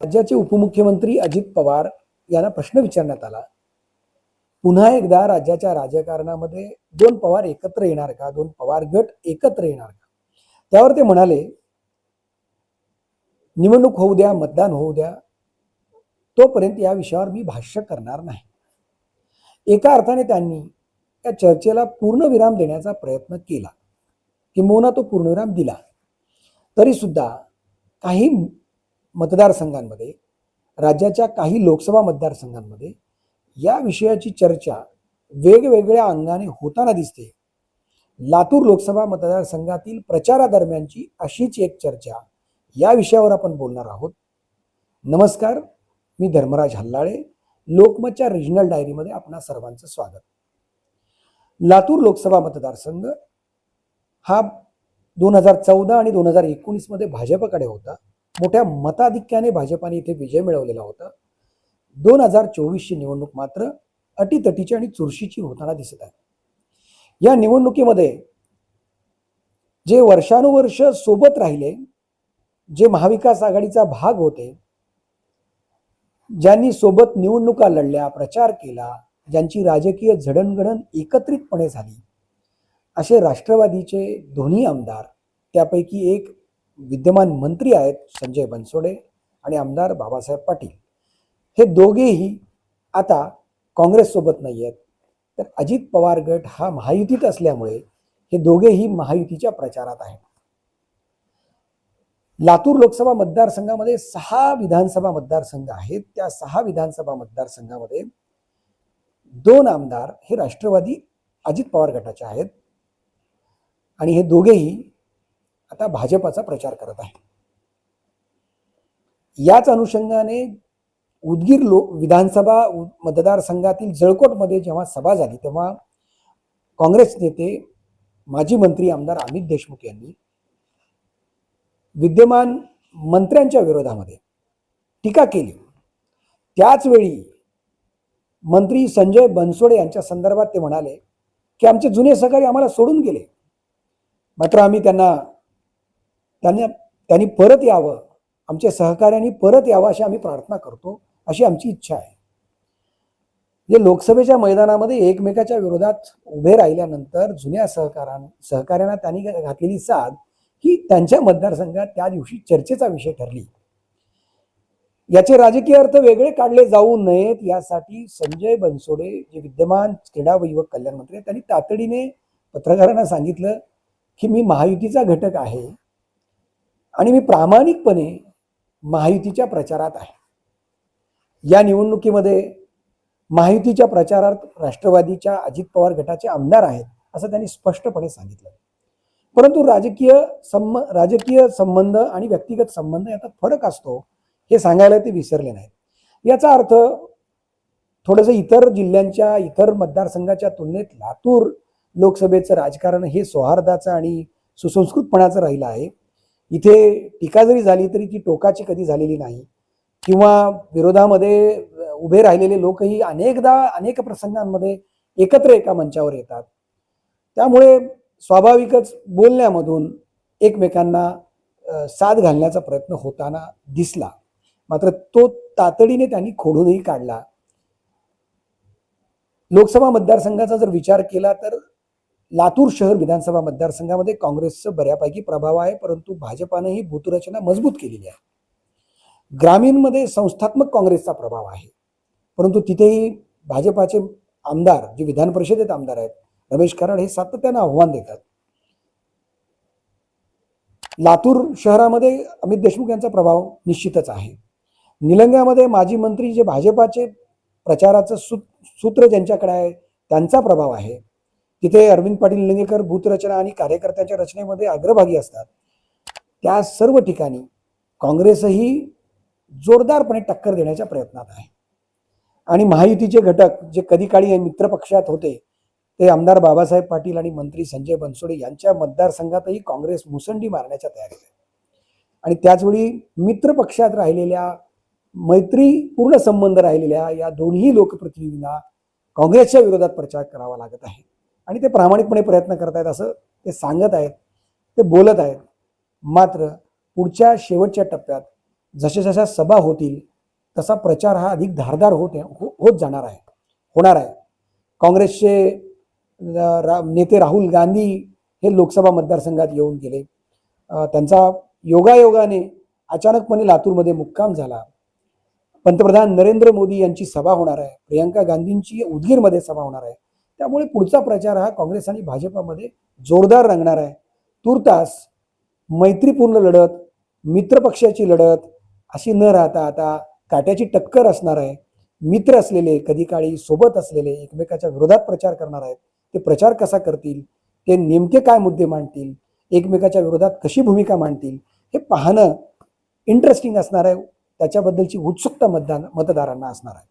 राज्याचे उपमुख्यमंत्री अजित पवार यांना प्रश्न विचारण्यात आला. पुन्हा एकदा राज्याच्या राजकारणामध्ये दोन पवार एकत्र येणार का? दोन पवार गट एकत्र येणार का? त्यावर ते म्हणाले निवडणूक होऊ द्या मतदान होऊ द्या. तोपर्यंत या विषयावर मी भाष्य करणार नाही. एका अर्थाने त्यांनी या चर्चेला पूर्णविराम देण्याचा प्रयत्न केला. किंबहुना तो पूर्णविराम दिला. तरी सुद्धा काही मतदारसंघांमध्ये राज्याच्या काही लोकसभा मतदारसंघांमध्ये या विषयाची चर्चा वेगवेगळ्या अंगाने होताना दिसते. लातूर लोकसभा मतदारसंघातील प्रचारादरम्यानची अशीच एक चर्चा या विषयावर आपण बोलणार आहोत. नमस्कार मी धर्मराज हल्लाळे लोकमतच्या रिजनल डायरीमध्ये आपणा सर्वांचं स्वागत. लातूर लोकसभा मतदारसंघ हा दोन हजार चौदा आणि दोन हजार एकोणीसमध्ये भाजपकडे होता. मोठ्या मताधिक्याने भाजपाने इथे विजय मिळवलेला होता. दोन हजार चोवीसची निवडणूक मात्र अटीतटीची आणि चुरशीची होताना दिसत आहे. या निवडणुकीमध्ये जे वर्षानुवर्ष सोबत राहिले जे महाविकास आघाडीचा भाग होते ज्यांनी सोबत निवडणुका लढल्या प्रचार केला ज्यांची राजकीय जडणघडण एकत्रितपणे झाली असे राष्ट्रवादीचे दोन्ही आमदार त्यापैकी एक विद्यमान मंत्री आहेत संजय बनसोडे आणि आमदार बाबासाहेब पाटील. हे दोघेही आता काँग्रेससोबत नाही आहेत. तर अजित पवार गट हा महायुतीत असल्यामुळे हे दोघेही महायुतीच्या प्रचारात आहेत. लातूर लोकसभा मतदारसंघामध्ये सहा विधानसभा मतदारसंघ आहेत. त्या सहा विधानसभा मतदारसंघामध्ये दोन आमदार हे राष्ट्रवादी अजित पवार गटाचे आहेत. आणि हे दोघेही आता भाजपाचा प्रचार करत आहे. याच अनुषंगाने उदगीर लो विधानसभा मतदारसंघातील जळकोटमध्ये जेव्हा सभा झाली तेव्हा काँग्रेस नेते माजी मंत्री आमदार अमित देशमुख यांनी विद्यमान मंत्र्यांच्या विरोधामध्ये टीका केली. त्याच वेळी मंत्री संजय बनसोडे यांच्या संदर्भात ते म्हणाले की आमचे जुने सहकारी आम्हाला सोडून गेले. मात्र आम्ही त्यांना त्यांनी त्यांनी परत यावं. आमच्या सहकार्यांनी परत यावं अशी आम्ही प्रार्थना करतो. अशी आमची इच्छा आहे. जे लोकसभेच्या मैदानामध्ये एकमेकाच्या विरोधात उभे राहिल्यानंतर जुन्या सहकारां सहकार्यांना त्यांनी घातलेली साथ ही त्यांच्या मतदारसंघात त्या दिवशी चर्चेचा विषय ठरली. याचे राजकीय अर्थ वेगळे काढले जाऊ नयेत. यासाठी संजय बनसोडे जे विद्यमान क्रीडा व युवक कल्याण मंत्री त्यांनी तातडीने पत्रकारांना सांगितलं की मी महायुतीचा घटक आहे. आणि मी प्रामाणिकपणे महायुतीच्या प्रचारात आहे. या निवडणुकीमध्ये महायुतीच्या प्रचारात राष्ट्रवादीच्या अजित पवार गटाचे आमदार आहेत असं त्यांनी स्पष्टपणे सांगितलं. परंतु राजकीय संब राजकीय संबंध आणि व्यक्तिगत संबंध यात फरक असतो हे सांगायला ते विसरले नाहीत. याचा अर्थ थोडंसं इतर जिल्ह्यांच्या इतर मतदारसंघाच्या तुलनेत लातूर लोकसभेचं राजकारण हे सौहार्दाचं आणि सुसंस्कृतपणाचं राहिलं आहे. इथे टीका जरी झाली तरी ती टोकाची कधी झालेली नाही. किंवा विरोधामध्ये उभे राहिलेले लोकही अनेकदा अनेक प्रसंगांमध्ये एकत्र एका मंचावर येतात. त्यामुळे स्वाभाविकच बोलण्यामधून एकमेकांना साथ घालण्याचा प्रयत्न होताना दिसला. मात्र तो तातडीने त्यांनी खोडूनही काढला. लोकसभा मतदारसंघाचा जर विचार केला तर लातूर शहर विधानसभा मतदारसंघामध्ये काँग्रेसचं बऱ्यापैकी प्रभाव आहे परंतु भाजपानंही भूतरचना मजबूत केलेली आहे. ग्रामीणमध्ये संस्थात्मक काँग्रेसचा प्रभाव आहे परंतु तिथेही भाजपाचे आमदार जे विधान परिषदेत आमदार आहेत रमेश कराड हे सातत्यानं आव्हान देतात. लातूर शहरामध्ये अमित देशमुख यांचा प्रभाव निश्चितच आहे. निलंग्यामध्ये माजी मंत्री जे भाजपाचे प्रचाराचं सू सूत्र ज्यांच्याकडे आहे त्यांचा प्रभाव आहे. तिथे अरविंद पाटील निलंगेकर भूतरचना आणि कार्यकर्त्यांच्या रचनेमध्ये अग्रभागी असतात त्या सर्व ठिकाणी काँग्रेसही जोरदारपणे टक्कर देण्याच्या प्रयत्नात आहे. आणि महायुतीचे घटक जे कधी काळी मित्रपक्षात होते ते आमदार बाबासाहेब पाटील आणि मंत्री संजय बनसोडे यांच्या मतदारसंघातही काँग्रेस मुसंडी मारण्याच्या तयारीत आहे. आणि त्याचवेळी मित्रपक्षात राहिलेल्या मैत्रीपूर्ण संबंध राहिलेल्या या दोन्ही लोकप्रतिनिधींना काँग्रेसच्या विरोधात प्रचार करावा लागत आहे. आणि ते प्रामाणिकपणे प्रयत्न करत आहेत असं ते सांगत आहेत ते बोलत आहेत. मात्र पुढच्या शेवटच्या टप्प्यात जशा जशा सभा होतील तसा प्रचार हा अधिक धारदार होत हो- होत जाणार आहे होणार आहे. काँग्रेसचे नेते राहुल गांधी हे लोकसभा मतदारसंघात येऊन गेले. त्यांचा योगायोगाने अचानकपणे लातूरमध्ये मुक्काम झाला. पंतप्रधान नरेंद्र मोदी यांची सभा होणार आहे प्रियंका गांधींची उदगीरमध्ये सभा होणार आहे. त्यामुळे पुढचा प्रचार हा काँग्रेस आणि भाजपामध्ये जोरदार रंगणार आहे. तुर्तास मैत्रीपूर्ण लढत मित्रपक्षाची लढत अशी न राहता आता काट्याची टक्कर असणार आहे. मित्र असलेले कधी काळी सोबत असलेले एकमेकाच्या विरोधात प्रचार करणार आहेत. ते प्रचार कसा करतील? ते नेमके काय मुद्दे मांडतील? एकमेकाच्या विरोधात कशी भूमिका मांडतील? हे पाहणं इंटरेस्टिंग असणार आहे. त्याच्याबद्दलची उत्सुकता मतदान मतदारांना असणार आहे.